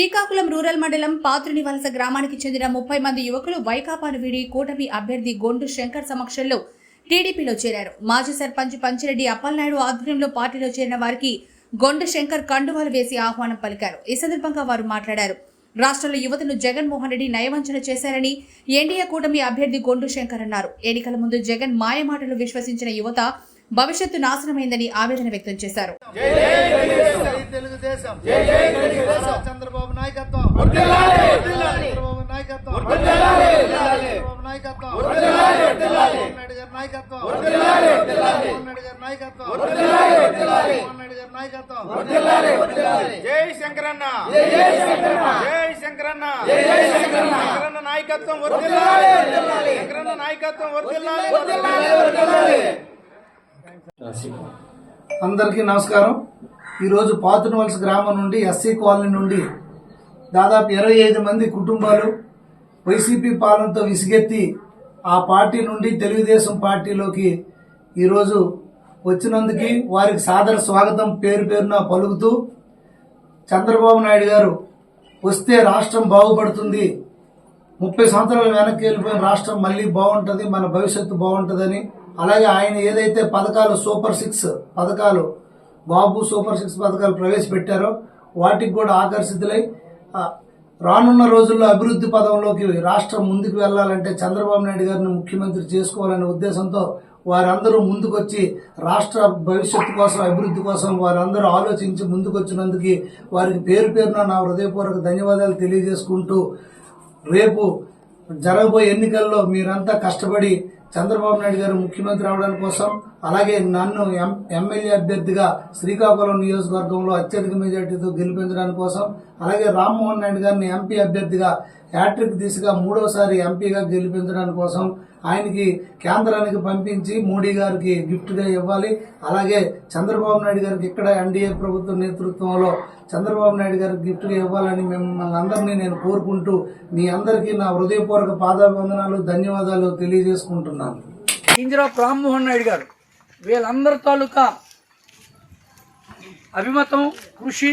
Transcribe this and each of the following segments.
Srikakulam rural మండలం పాత్రునివలస గ్రామానికి చెందిన ముప్పై మంది యువకులు వైకాపాను వీడి కూటమి అభ్యర్థి గొండు శంకర్ సమక్షంలో టీడీపీలో చేరారు. మాజీ సర్పంచ్ పంచిరెడ్డి అప్పలనాయుడు ఆధ్వర్యంలో పార్టీలో చేరిన వారికి గొండు శంకర్ కండువాలు వేసి ఆహ్వానం పలికారు. ఈ సందర్భంగా వారు మాట్లాడారు. రాష్ట్రంలో యువతను జగన్మోహన్ రెడ్డి నయవంచన చేశారని ఎన్డీఏ కూటమి అభ్యర్థి గొండు శంకర్ అన్నారు. ఎన్నికల ముందు జగన్ మాయమాటలు విశ్వసించిన యువత భవిష్యత్తు నాశనమైందని ఆవేదన వ్యక్తం చేశారు. జై తెలుగుదేశం. జై జై తెలుగుదేశం. చంద్రబాబు నాయకత్వం. చంద్రబాబు నాయకత్వం. చంద్రబాబు నాయకత్వం. నాయకత్వం. నాయకత్వం. జై శంకరన్న. జై శంకరన్న. జై శంకరన్న. నాయకత్వం వర్ధిల్లాలి శంకరన్న నాయకత్వం వర్ధిల్లాలి వర్ధిల్లాలి అందరికీ నమస్కారం. ఈరోజు పాతునవలస గ్రామం నుండి ఎస్సీ కాలనీ నుండి దాదాపు ఇరవై ఐదు మంది కుటుంబాలు వైసీపీ పాలనతో విసిగెత్తి ఆ పార్టీ నుండి తెలుగుదేశం పార్టీలోకి ఈరోజు వచ్చినందుకు వారికి సాదర స్వాగతం పేరు పేరున పలుకుతూ చంద్రబాబు నాయుడు గారు వస్తే రాష్ట్రం బాగుపడుతుంది ముప్పై సంవత్సరాల వెనక్కి వెళ్ళిపోయిన రాష్ట్రం మళ్ళీ బాగుంటుంది మన భవిష్యత్తు బాగుంటుందని అలాగే ఆయన ఏదైతే పథకాలు సూపర్ సిక్స్ పథకాలు బాబు సూపర్ సిక్స్ పథకాలు ప్రవేశపెట్టారో వాటికి కూడా ఆకర్షితులై రానున్న రోజుల్లో అభివృద్ధి పదంలోకి రాష్ట్రం ముందుకు వెళ్ళాలంటే చంద్రబాబు నాయుడు గారిని ముఖ్యమంత్రి చేసుకోవాలనే ఉద్దేశంతో వారందరూ ముందుకొచ్చి రాష్ట్ర భవిష్యత్తు కోసం అభివృద్ధి కోసం వారందరూ ఆలోచించి ముందుకొచ్చినందుకు వారికి పేరు పేరున నా హృదయపూర్వక ధన్యవాదాలు తెలియజేసుకుంటూ రేపు జరగబోయే ఎన్నికల్లో మీరంతా కష్టపడి చంద్రబాబు నాయుడు గారు ముఖ్యమంత్రి అవడం కోసం అలాగే నన్ను ఎం- ఎమ్మెల్యే అభ్యర్థిగా శ్రీకాకుళం నియోజకవర్గంలో అత్యధిక మెజార్టీతో గెలిపించడానికి కోసం అలాగే రామ్మోహన్ నాయుడు గారిని ఎంపీ అభ్యర్థిగా హ్యాట్రిక్ దిశగా మూడోసారి ఎంపీగా గెలిపించడానికి కోసం ఆయనకి కేంద్రానికి పంపించి మోడీ గారికి గిఫ్ట్గా ఇవ్వాలి. అలాగే చంద్రబాబు నాయుడు గారికి ఇక్కడ ఎన్డీఏ ప్రభుత్వ నేతృత్వంలో చంద్రబాబు నాయుడు గారికి గిఫ్ట్గా ఇవ్వాలని మిమ్మల్ని అందరినీ నేను కోరుకుంటూ మీ అందరికీ నా హృదయపూర్వక పాదాభివందనాలు ధన్యవాదాలు తెలియజేసుకుంటున్నాను. ఇందిరా రామ్మోహన్ నాయుడు గారు వీళ్ళందరి తాలూకా అభిమతం కృషి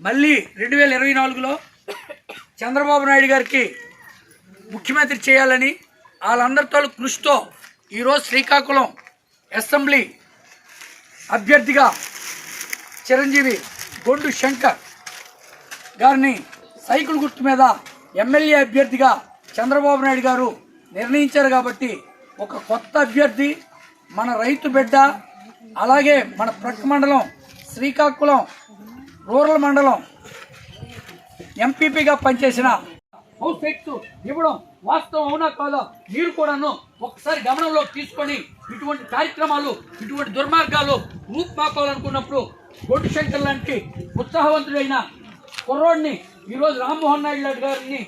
మళ్ళీ రెండు వేల ఇరవై నాలుగులో చంద్రబాబు నాయుడు గారికి ముఖ్యమంత్రి చేయాలని వాళ్ళందరి తాలూకు కృషితో ఈరోజు శ్రీకాకుళం అసెంబ్లీ అభ్యర్థిగా చిరంజీవి గొండు శంకర్ గారిని సైకిల్ గుర్తు మీద ఎమ్మెల్యే అభ్యర్థిగా చంద్రబాబు నాయుడు గారు నిర్ణయించారు కాబట్టి ఒక కొత్త అభ్యర్థి మన రైతు బిడ్డ అలాగే మన ప్రక్క మండలం శ్రీకాకుళం రూరల్ మండలం ఎంపీపీగా పనిచేసిన హౌస్ ఇవ్వడం వాస్తవం అవునా కాదా? మీరు కూడాను ఒకసారి గమనంలోకి తీసుకొని ఇటువంటి కార్యక్రమాలు ఇటువంటి దుర్మార్గాలు రూపుమాకోవాలనుకున్నప్పుడు గొడ్డు శంకర్ లాంటి ఉత్సాహవంతుడైన కుర్రోడిని ఈరోజు రామ్మోహన్ నాయుడు గారిని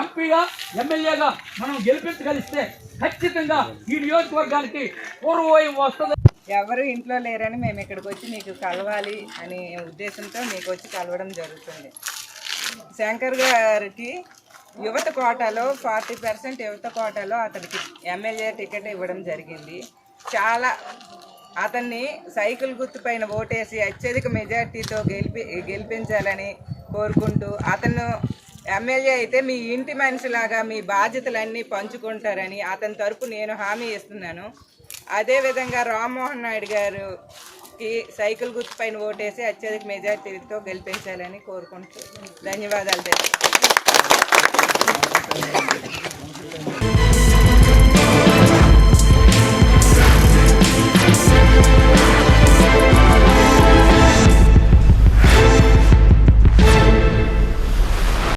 ఎంపీగా ఎమ్మెల్యేగా మనం గెలిపించగలిస్తే ఖచ్చితంగా ఈ నియోజకవర్గానికి పూర్వవయం వస్తుంది. ఎవరు ఇంట్లో లేరని మేము ఇక్కడికి వచ్చి మీకు కలవాలి అనే ఉద్దేశంతో మీకు వచ్చి కలవడం జరుగుతుంది. శంకర్ గారికి యువత కోటాలో ఫార్టీ పర్సెంట్ యువత కోటాలో అతనికి ఎమ్మెల్యే టికెట్ ఇవ్వడం జరిగింది. చాలా అతన్ని సైకిల్ గుర్తుపైన ఓటేసి అత్యధిక మెజార్టీతో గెలిపి గెలిపించాలని కోరుకుంటూ అతను ఎమ్మెల్యే అయితే మీ ఇంటి మనిషిలాగా మీ బాధ్యతలన్నీ పంచుకుంటారని అతని తరపు నేను హామీ ఇస్తున్నాను. అదేవిధంగా రామ్మోహన్ నాయుడు గారుకి సైకిల్ గుర్తు పైన ఓటేసి అత్యధిక మెజార్టీతో గెలిపించాలని కోరుకుంటున్నాను. ధన్యవాదాలు.